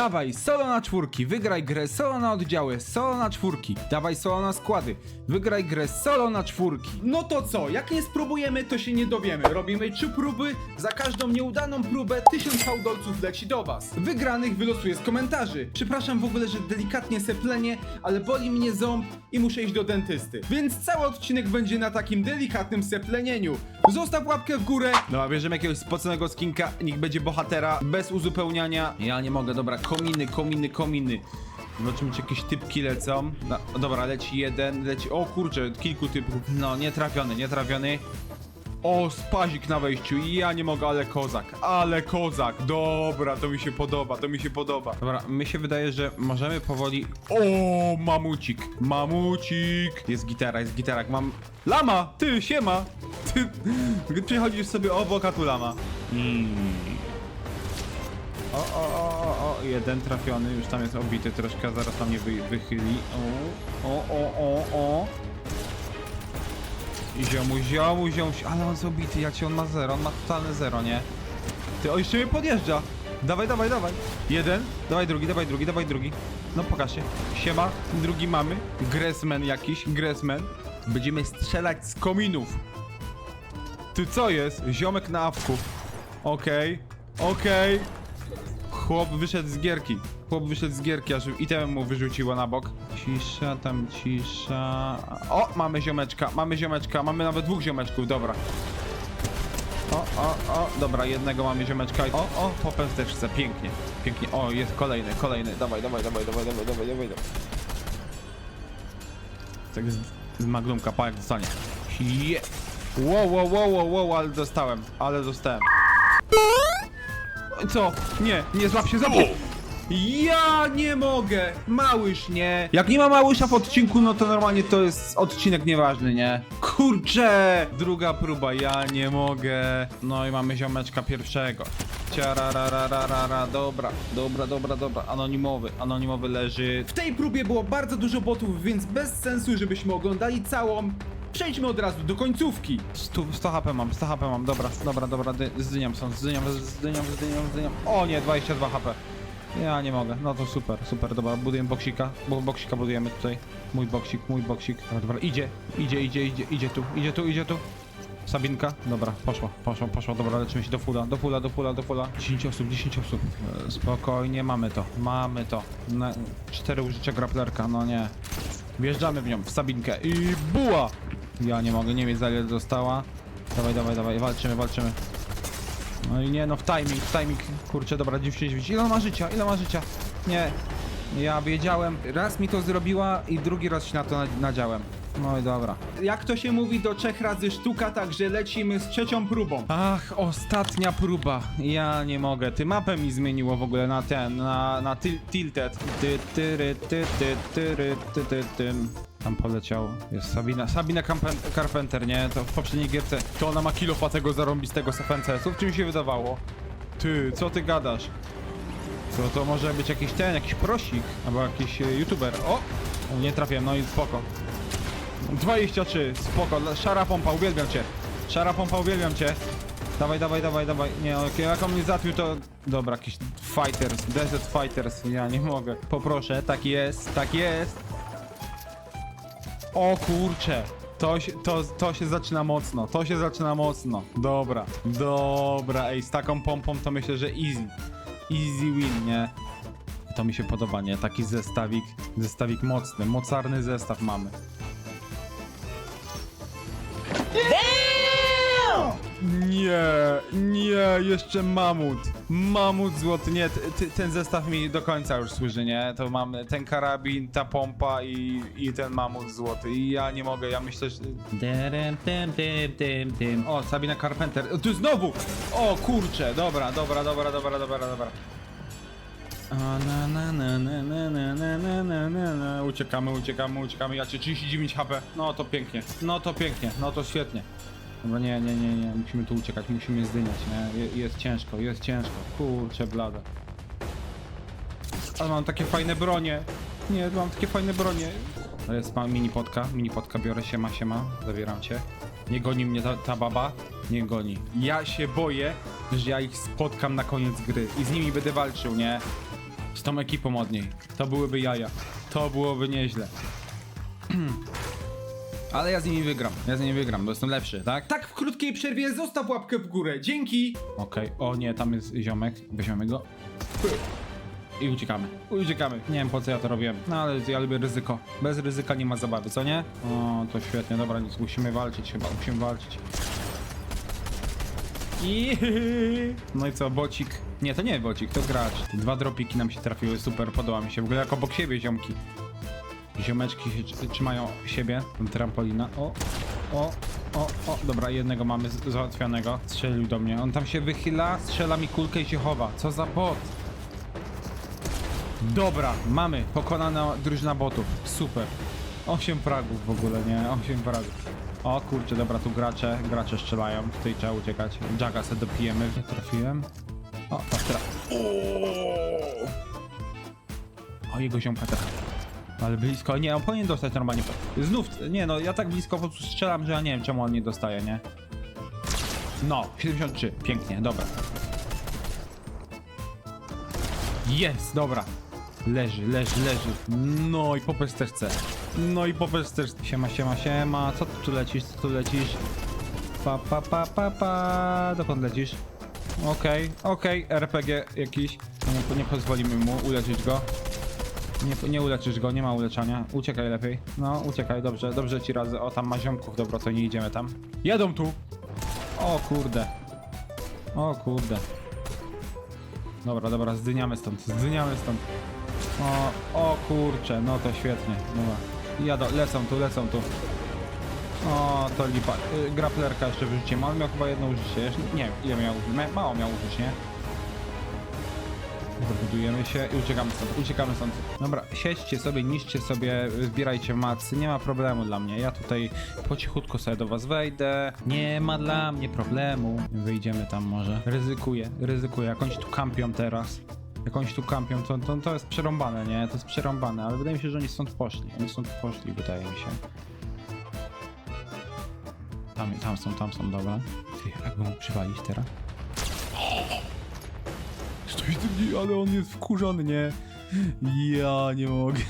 Dawaj solo na czwórki, wygraj grę solo na oddziały, solo na czwórki. Dawaj solo na składy, wygraj grę solo na czwórki. No to co, jak nie spróbujemy, to się nie dowiemy. Robimy trzy próby, za każdą nieudaną próbę tysiąc fałdolców leci do was. Wygranych wylosuję z komentarzy. Przepraszam w ogóle, że delikatnie seplenie, ale boli mnie ząb i muszę iść do dentysty. Więc cały odcinek będzie na takim delikatnym seplenieniu. Zostaw łapkę w górę. No a bierzemy jakiegoś spoconego skinka, niech będzie bohatera, bez uzupełniania. Ja nie mogę, dobra, kominy, kominy, kominy. Zobaczymy, czy jakieś typki lecą. No, dobra, leci jeden, leci... O kurczę, kilku typów. No, nie trafiony, nie trafiony. O, spazik na wejściu. Ja nie mogę, ale kozak. Ale kozak. Dobra, to mi się podoba, to mi się podoba. Dobra, mi się wydaje, że możemy powoli... O, mamucik. Mamucik. Jest gitara, jest gitara. Mam... Lama! Ty, siema! Ty przychodzisz sobie obok, a tu lama. O, o, o, o, jeden trafiony, już tam jest obity troszkę, zaraz tam mnie wy, wychyli. O, o, o, o, o. I ziomu, ziomu, ziomu, ale on jest obity, jak się on ma zero, on ma totalne zero, nie? Ty, o, jeszcze mnie podjeżdża. Dawaj, dawaj, dawaj. Jeden, dawaj drugi, dawaj drugi, dawaj drugi. No pokaż się. Siema, drugi mamy. Gressman jakiś, Gressman. Będziemy strzelać z kominów. Ty co jest? Ziomek na awku. Okej, okej. Chłop wyszedł z gierki. Chłop wyszedł z gierki, aż item mu wyrzuciło na bok. Cisza, tam cisza. O, mamy ziomeczka, mamy ziomeczka, mamy nawet dwóch ziomeczków, dobra. O, o, o, dobra, jednego mamy ziomeczka. O, o, po pęsteczce, pięknie, pięknie. O, jest kolejny, kolejny. Dawaj, dawaj, dawaj, dawaj, dawaj, dawaj, dawaj. dawaj. Tak z, z magnumka, pa jak dostanie. Je! Wow, wow, wow, wow, wow, ale dostałem, ale dostałem. Co? Nie, nie złap się, złap się. Ja nie mogę! Małysz, nie! Jak nie ma małysza w odcinku, no to normalnie to jest odcinek nieważny, nie? Kurczę! Druga próba, ja nie mogę. No i mamy ziomeczka pierwszego. Ciararararara, dobra, dobra, dobra, dobra. Anonimowy, anonimowy leży. W tej próbie było bardzo dużo botów, więc bez sensu, żebyśmy oglądali całą. Przejdźmy od razu do końcówki. 100, 100 HP mam, 100 HP mam, dobra, dobra, dobra, dy, z dynią są, z dynią, z dynią, z dynią, z dynią. O nie, 22 HP. Ja nie mogę, no to super, super, dobra, budujemy boksika, bo boksika budujemy tutaj. Mój boksik, mój boksik, dobra, dobra, idzie, idzie, idzie, idzie, idzie tu, idzie tu, idzie tu. Sabinka, dobra, poszła, poszła, poszła, dobra, leczymy się do fula, do fula, do fula, do fula. 10 osób, 10 osób. E, Spokojnie, mamy to, mamy to. Na, cztery użycia graplerka, no nie. Wjeżdżamy w nią, w Sabinkę i buła! Ja nie mogę, nie wiem ile dostała. Dawaj, dawaj, dawaj, walczymy, walczymy. No i nie, no w timing, w timing. Kurczę, dobra, 10 Ile ma życia, ile ma życia? Nie. Ja wiedziałem, raz mi to zrobiła i drugi raz się na to nad- nadziałem. No i dobra. Jak to się mówi, do trzech razy sztuka, także lecimy z trzecią próbą. Ach, ostatnia próba. Ja nie mogę. Ty mapę mi zmieniło w ogóle na ten, na, na til- tilted. Ty, tyry, ty, ty, tyry, ty, ty, tym. Tam poleciał. Jest Sabina. Sabina Carpen- Carpenter, nie? To w poprzedniej gierce. To ona ma kilofa tego zarąbistego FNCS-u. Czy mi się wydawało? Ty, co ty gadasz? To, to może być jakiś ten, jakiś prosik, albo jakiś e, youtuber. O! Nie trafiłem, no i spoko. 23, spoko, szara pompa, uwielbiam cię. Szara pompa, uwielbiam cię. Dawaj, dawaj, dawaj, dawaj. Nie, okej, jak on mnie zatwił, to... Dobra, jakiś fighters, desert fighters, ja nie mogę. Poproszę, tak jest, tak jest. O kurcze. To się, to, to się zaczyna mocno, to się zaczyna mocno. Dobra, dobra, ej, z taką pompą to myślę, że easy. Easy win, nie? To mi się podoba, nie? Taki zestawik, zestawik mocny, mocarny zestaw mamy. Nie, nie, jeszcze mamut. Mamut złoty, nie, t- t- ten zestaw mi do końca już służy, nie? To mam ten karabin, ta pompa i, i ten mamut złoty. I ja nie mogę, ja myślę, że... Dym, dym, dym, dym, dym. O, Sabina Carpenter. O, Tu znowu! O, kurczę, dobra, dobra, dobra, dobra, dobra, dobra. A, na, na, na, na, na, na, na, na, na, na, na. Uciekamy, uciekamy, uciekamy. Ja cię 39 HP. No to pięknie, no to pięknie, no to świetnie. Dobra, nie, nie, nie, nie, musimy tu uciekać, musimy zdyniać, nie? Je, jest ciężko, jest ciężko. Kurczę, blade. Ale mam takie fajne bronie. Nie, mam takie fajne bronie. To jest mini potka, mini potka biorę, siema, siema, zabieram cię. Nie goni mnie ta, ta baba, nie goni. Ja się boję, że ja ich spotkam na koniec gry i z nimi będę walczył, nie? Z tą ekipą od niej. To byłyby jaja. To byłoby nieźle. Ale ja z nimi wygram. Ja z nimi wygram, bo jestem lepszy, tak? Tak w krótkiej przerwie zostaw łapkę w górę. Dzięki! Okej. O nie, tam jest ziomek. Weźmiemy go. I uciekamy. Uciekamy. Nie wiem po co ja to robiłem. No ale ja lubię ryzyko. Bez ryzyka nie ma zabawy, co nie? O, to świetnie. Dobra, nic. Musimy walczyć chyba. Musimy walczyć. I No i co, bocik? Nie, to nie bocik, to gracz. Dwa dropiki nam się trafiły, super, podoba mi się. W ogóle jak obok siebie ziomki. Ziomeczki się tr- trzymają siebie. Trampolina. O, o, o, o. Dobra, jednego mamy załatwionego. Strzelił do mnie. On tam się wychyla, strzela mi kulkę i się chowa. Co za bot? Dobra, mamy. Pokonana drużyna botów. Super. 8 fragów w ogóle, nie? 8 fragów. O kurczę, dobra, tu gracze, gracze strzelają. Tutaj trzeba uciekać. Jaga se dopijemy. Nie trafiłem. O, patrz teraz. O, jego ziomka teraz. Ale blisko. Nie, on powinien dostać normalnie. Znów, nie no, ja tak blisko po prostu strzelam, że ja nie wiem czemu on nie dostaje, nie? No, 73. Pięknie, dobra. Jest, dobra. Leży, leży, leży. No i po pesteczce. No i po pesteczce. Siema, siema, siema. Co tu lecisz, co tu lecisz? Pa, pa, pa, pa, pa. Dokąd lecisz? Okej, okej, RPG jakiś. Nie, nie pozwolimy mu uleczyć go. Nie, nie uleczysz go, nie ma uleczania. Uciekaj lepiej. No, uciekaj, dobrze, dobrze ci radzę. O, tam ma ziomków, dobra, to nie idziemy tam. Jadą tu! O kurde. O kurde. Dobra, dobra, zdyniamy stąd, zdyniamy stąd. O, o kurcze, no to świetnie, dobra. Jadą, lecą tu, lecą tu. O, to lipa. Y, graplerka jeszcze wyrzuciłem, ale miał chyba jedno użycie. Jeszcze, nie ile miał użyć, Ma- mało miał użyć, nie? Zabudujemy się i uciekamy stąd, uciekamy stąd. Dobra, siedźcie sobie, niszcie sobie, zbierajcie macy, nie ma problemu dla mnie. Ja tutaj po cichutku sobie do was wejdę. Nie ma dla mnie problemu. Wyjdziemy tam może. Ryzykuję, ryzykuję. Jak oni tu kampią teraz. Jak oni tu kampią, to, to, to jest przerąbane, nie? To jest przerąbane, ale wydaje mi się, że oni stąd poszli. Oni stąd poszli, wydaje mi się. Tam, tam są, tam są, dobra. Ty, jakby mógł przywalić teraz? Ale on jest wkurzony, nie? Ja nie mogę.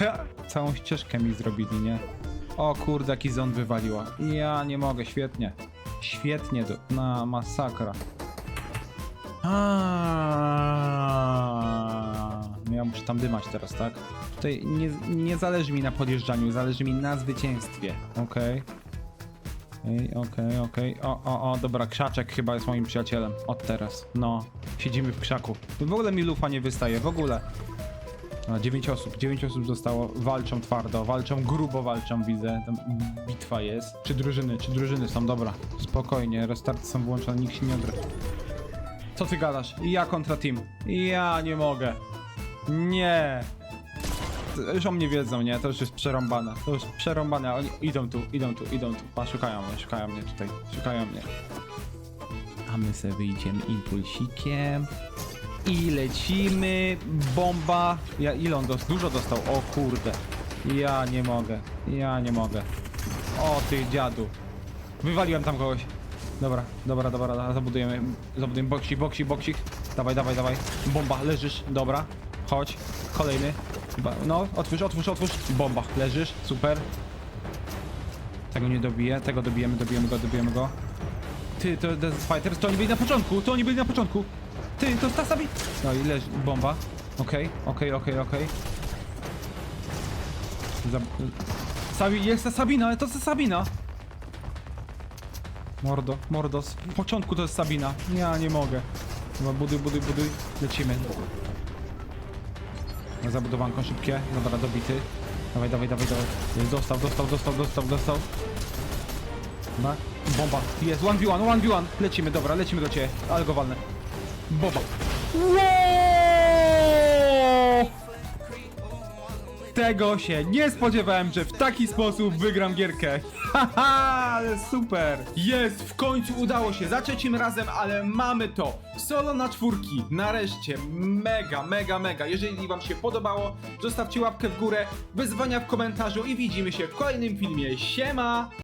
Całą ścieżkę mi zrobili, nie? O kurde, jaki ząb wywaliła. Ja nie mogę, świetnie. Świetnie, do... na masakra. Aaaa. No Ja muszę tam dymać teraz, tak? Tutaj nie, nie zależy mi na podjeżdżaniu, zależy mi na zwycięstwie. Okej. Okej, okej, okej. O, o, o, dobra, krzaczek chyba jest moim przyjacielem. Od teraz. No, siedzimy w krzaku. W ogóle mi lufa nie wystaje, w ogóle. A, 9 osób, 9 osób zostało. Walczą twardo, walczą grubo, walczą, widzę. Tam bitwa jest. Czy drużyny, czy drużyny są, dobra. Spokojnie, restarty są włączone, nikt się nie odra. Co ty gadasz? Ja kontra team. Ja nie mogę. Nie. Już o mnie wiedzą, nie? To już jest przerąbane. To już przerąbane. Oni idą tu, idą tu, idą tu. Pa, szukają mnie, szukają mnie tutaj. Szukają mnie. A my sobie wyjdziemy impulsikiem. I lecimy. Bomba. Ja, ile on dużo dostał? O kurde. Ja nie mogę. Ja nie mogę. O ty dziadu. Wywaliłem tam kogoś. Dobra, dobra, dobra, dobra, zabudujemy, zabudujemy boksik, boksik, boksik. Dawaj, dawaj, dawaj. Bomba, leżysz, dobra. Chodź, kolejny. No, otwórz, otwórz, otwórz. Bomba, leżysz, super. Tego nie dobiję, tego dobijemy, dobijemy go, dobijemy go. Ty, to jest Fighters, to oni byli na początku, to oni byli na początku. Ty, to ta. No i leży, bomba. Okej, okej, okej, okej. Zab- Sabi, jest ta Sabina, to jest ta Sabina. Mordo, mordo, z początku to jest Sabina. Ja nie mogę. Chyba buduj, buduj, buduj. Lecimy. Na zabudowanko szybkie. Dobra, dobity. Dawaj, dawaj, dawaj, dawaj. Dostał, dostał, dostał, dostał, dostał. Dobra. Bomba. Jest, 1v1, 1v1. Lecimy, dobra, lecimy do ciebie. Ale go. Bomba. Wow! Tego się nie spodziewałem, że w taki sposób wygram gierkę. Haha, ale super. Jest, w końcu udało się, za trzecim razem, ale mamy to. Solo na czwórki, nareszcie, mega, mega, mega. Jeżeli wam się podobało, zostawcie łapkę w górę, wyzwania w komentarzu i widzimy się w kolejnym filmie. Siema!